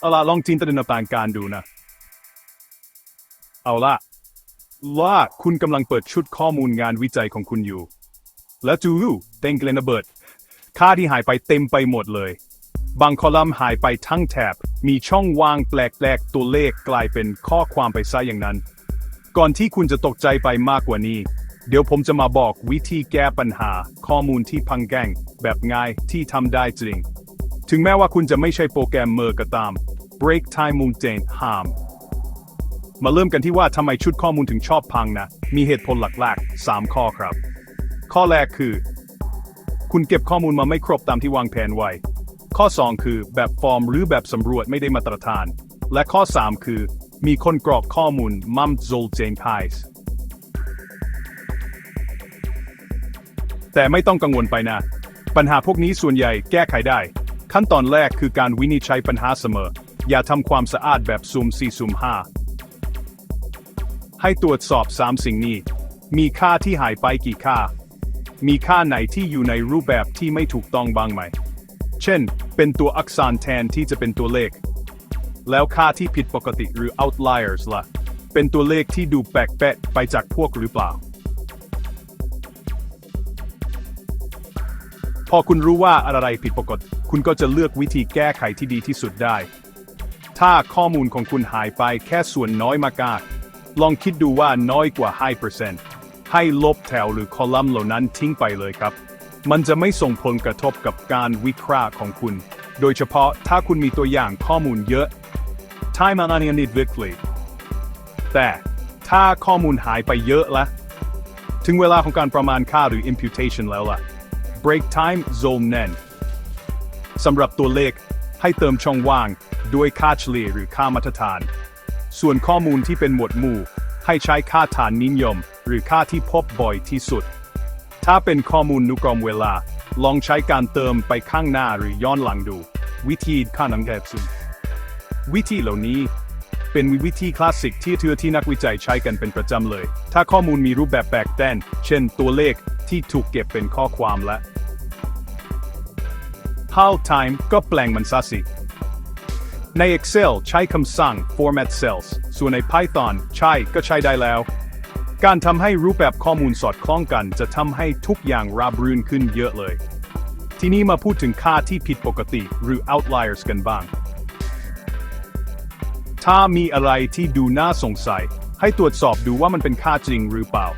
เอาล่ะลองจินตนาการดูนะ เอาละว่าคุณกำลังเปิดชุดข้อมูลงานวิจัยของคุณอยู่ แล้วจู่ๆเต็งเกลนเบิร์ดค่าที่หายไปเต็มไปหมดเลย บางคอลัมน์หายไปทั้งแถบ มีช่องว่างแปลกๆตัวเลขกลายเป็นข้อความไปซะอย่างนั้น ก่อนที่คุณจะตกใจไปมากกว่านี้ เดี๋ยวผมจะมาบอกวิธีแก้ปัญหาข้อมูลที่พังแกงแบบง่ายที่ทำได้จริง ถึงแม้ว่าคุณจะไม่ใช่โปรแกรมเมอร์ก็ตาม break time มูลเจนห้ามมาเริ่มกันที่ว่าทำไมชุดข้อมูลถึงชอบพังนะ มีเหตุผลหลักๆ 3 ข้อครับ ข้อแรกคือ คุณเก็บข้อมูลมาไม่ครบตามที่วางแผนไว้ ข้อ 2 คือแบบฟอร์มหรือแบบสำรวจไม่ได้มาตรฐาน และข้อ 3 คือ มีคนกรอกข้อมูลมัมโซลเจนไพส์แต่ไม่ต้องกังวลไปนะ ปัญหาพวกนี้ส่วนใหญ่แก้ไขได้ ขั้นตอนแรกคือการวินิจฉัยปัญหาเสมอ อย่าทำความสะอาดแบบซุ่ม4ซุ่ม5ให้ตรวจสอบ 3 สิ่งนี้ มีค่าที่หายไปกี่ค่า มีค่าไหนที่อยู่ในรูปแบบที่ไม่ถูกต้องบ้างไหม เช่น เป็นตัวอักษรแทนที่จะเป็นตัวเลข แล้วค่าที่ผิดปกติหรือ outliers ล่ะ เป็นตัวเลขที่ดูแปลกแปะไปจากพวกหรือเปล่า พอคุณรู้ว่าอะไรผิดปกติ คุณก็จะเลือกวิธีแก้ไขที่ดีที่สุดได้ ถ้าข้อมูลของคุณหายไปแค่ส่วนน้อยมากาลองคิดดูว่าน้อยกว่า 5%ให้ลบแถวหรือคอลัมน์เหล่านั้นทิ้งไปเลยครับ มันจะไม่ส่งผลกระทบกับการวิเคราะห์ของคุณ โดยเฉพาะถ้าคุณมีตัวอย่างข้อมูลเยอะ Time on onion it weekly แต่ถ้าข้อมูลหายไปเยอะละถึงเวลาของการประมาณค่าหรือ imputation แล้วล่ะ break time zone แน่น สำหรับตัวเลขให้เติมช่องว่างด้วยค่าเฉลี่ยหรือค่ามาตรฐาน ส่วนข้อมูลที่เป็นหมวดหมู่ ให้ใช้ค่าฐานนิยม หรือค่าที่พบบ่อยที่สุด ถ้าเป็นข้อมูลนุกรมเวลา ลองใช้การเติมไปข้างหน้าหรือย้อนหลังดู วิธีค่านังแกซุวิธีเหล่านี้เป็นวิธีคลาสสิกที่เทือที่นักวิจัยใช้กันเป็นประจำเลย ถ้าข้อมูลมีรูปแบบแปลกแตนเช่นตัวเลขที่ถูกเก็บเป็นข้อความและ how time ก็แปลงมันซะสิใน Excel ใช้คำสั่ง format cells ส่วนใน Python ใช้ก็ใช้ได้แล้ว การทำให้รูปแบบข้อมูลสอดคล้องกัน จะทำให้ทุกอย่างราบรื่นขึ้นเยอะเลย ทีนี้มาพูดถึงค่าที่ผิดปกติหรือ outliers กันบ้าง ถ้ามีอะไรที่ดูน่าสงสัย ให้ตรวจสอบดูว่ามันเป็นค่าจริงหรือเปล่า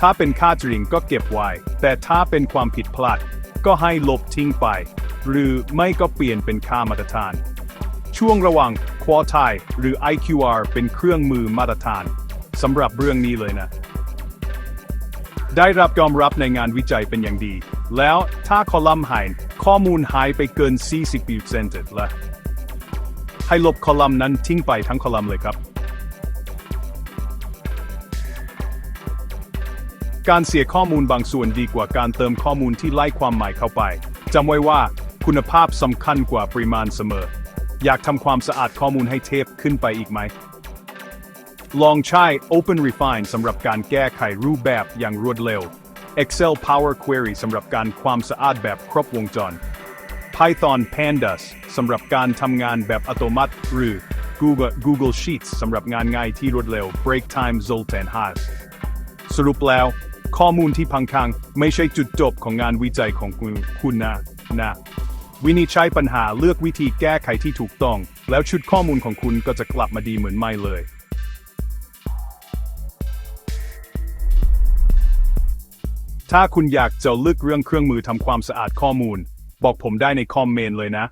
ถ้าเป็นค่าจริงก็เก็บไว้ แต่ถ้าเป็นความผิดพลาด ก็ให้ลบทิ้งไป หรือไม่ก็เปลี่ยนเป็นค่ามาตรฐาน ช่วงระหว่าง quartile หรือ IQR เป็นเครื่องมือมาตรฐานสำหรับเรื่องนี้เลยนะ ได้รับยอมรับในงานวิจัยเป็นอย่างดี แล้วถ้าคอลัมน์หาย ข้อมูลหายไปเกิน 40%ละให้ลบคอลัมน์นั้นทิ้งไปทั้งคอลัมน์เลยครับ การเสียข้อมูลบางส่วนดีกว่าการเติมข้อมูลที่ไล่ความหมายเข้าไปจำไว้ว่า คุณภาพสำคัญกว่าปริมาณเสมอ อยากทำความสะอาดข้อมูลให้เทพขึ้นไปอีกไหม ลองใช้ Open Refine สำหรับการแก้ไขรูปแบบอย่างรวดเร็ว Excel Power Query สำหรับการความสะอาดแบบครบวงจร Python Pandas สำหรับการทำงานแบบอัตโนมัติ หรือ Google Google Sheets สำหรับงานง่ายที่รวดเร็ว Break Time Zoltan Has สรุปแล้ว ข้อมูลที่พังคังไม่ใช่จุดจบของงานวิจัยของคุณคุณนะนะ วินิจฉัยปัญหาเลือกวิธีแก้ไขที่ถูกต้อง แล้วชุดข้อมูลของคุณก็จะกลับมาดีเหมือนไม่เลย ถ้าคุณอยากจะลึกเรื่องเครื่องมือทำความสะอาดข้อมูล บอกผมได้ในคอมเมนต์เลยนะ